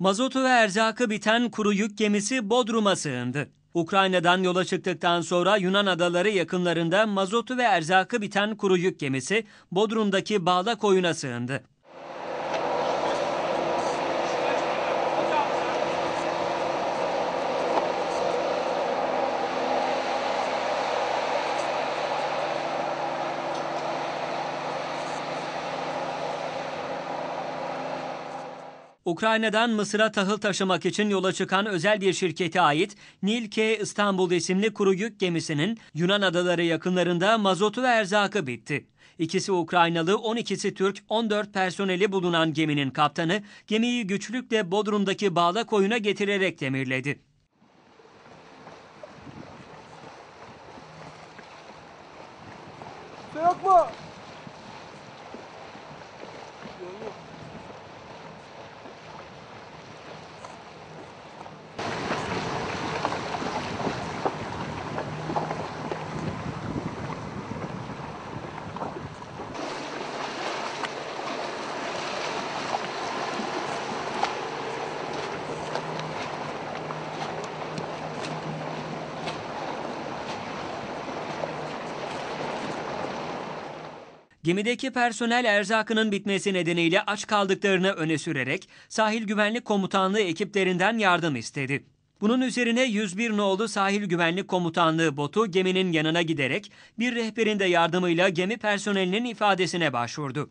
Mazotu ve erzakı biten kuru yük gemisi Bodrum'a sığındı. Ukrayna'dan yola çıktıktan sonra Yunan adaları yakınlarında mazotu ve erzakı biten kuru yük gemisi Bodrum'daki bağla koyuna sığındı. Ukrayna'dan Mısır'a tahıl taşımak için yola çıkan özel bir şirkete ait Nil K İstanbul isimli kuru yük gemisinin Yunan adaları yakınlarında mazotu ve erzakı bitti. İkisi Ukraynalı, 12'si Türk, 14 personeli bulunan geminin kaptanı gemiyi güçlükle Bodrum'daki bağla koyuna getirerek demirledi. Yok mu? Gemideki personel erzakının bitmesi nedeniyle aç kaldıklarını öne sürerek Sahil Güvenlik Komutanlığı ekiplerinden yardım istedi. Bunun üzerine 101 nolu Sahil Güvenlik Komutanlığı botu geminin yanına giderek bir rehberin de yardımıyla gemi personelinin ifadesine başvurdu.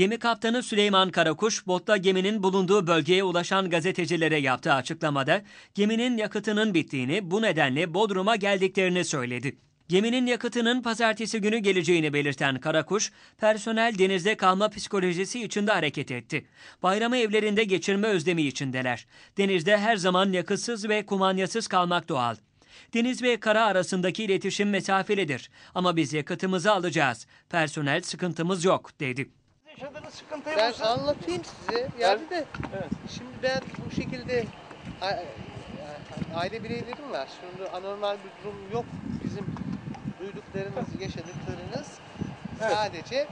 Gemi kaptanı Süleyman Karakuş, botta geminin bulunduğu bölgeye ulaşan gazetecilere yaptığı açıklamada geminin yakıtının bittiğini, bu nedenle Bodrum'a geldiklerini söyledi. Geminin yakıtının pazartesi günü geleceğini belirten Karakuş, personel denizde kalma psikolojisi içinde hareket etti. Bayramı evlerinde geçirme özlemi içindeler. Denizde her zaman yakıtsız ve kumanyasız kalmak doğal. Deniz ve kara arasındaki iletişim mesafelidir. Ama biz yakıtımızı alacağız. Personel sıkıntımız yok, dedi. Yaşadığınız sıkıntıyı Ben bulsun. anlatayım size. Yani de Evet. şimdi ben bu şekilde a- aile bireylerim var. Şimdi anormal bir durum yok. Bizim duyduklarınız, yaşadıklarınız Evet. sadece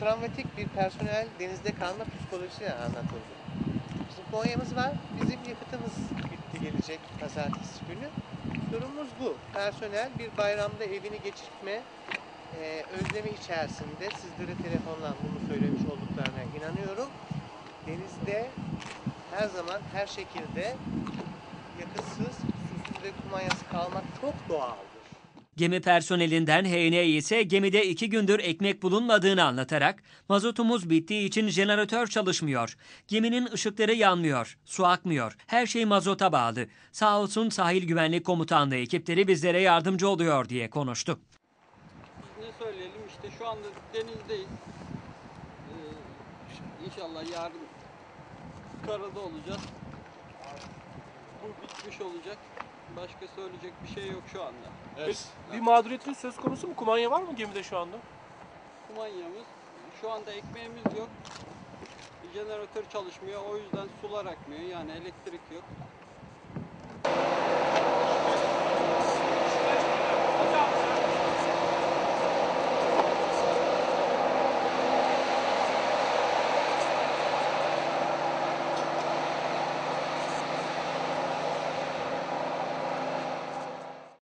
travmatik bir personel denizde kalma psikolojisi anlatıldı. Bizim Konya'mız var. Bizim yakıtımız bitti gelecek pazartesi günü. Durumumuz bu. Personel bir bayramda evini geçirtme e, özlemi içerisinde sizlere telefonla bunu söylemiş olduklarına inanıyorum. Denizde her zaman her şekilde yakıtsız, susuz ve kumanyası kalmak çok doğaldır. Gemi personelinden HN ise gemide iki gündür ekmek bulunmadığını anlatarak mazotumuz bittiği için jeneratör çalışmıyor. Geminin ışıkları yanmıyor, su akmıyor. Her şey mazota bağlı. Sağ olsun sahil güvenlik komutanlığı ekipleri bizlere yardımcı oluyor diye konuştu. İşte şu anda denizdeyiz. Ee, inşallah yarın karada olacağız. Bu bitmiş olacak. Başka söyleyecek bir şey yok şu anda. Bir mağduriyetiniz söz konusu mu? Kumanya var mı gemide şu anda? Kumanyamız, şu anda ekmeğimiz yok. Jeneratör çalışmıyor o yüzden sular akmıyor yani elektrik yok.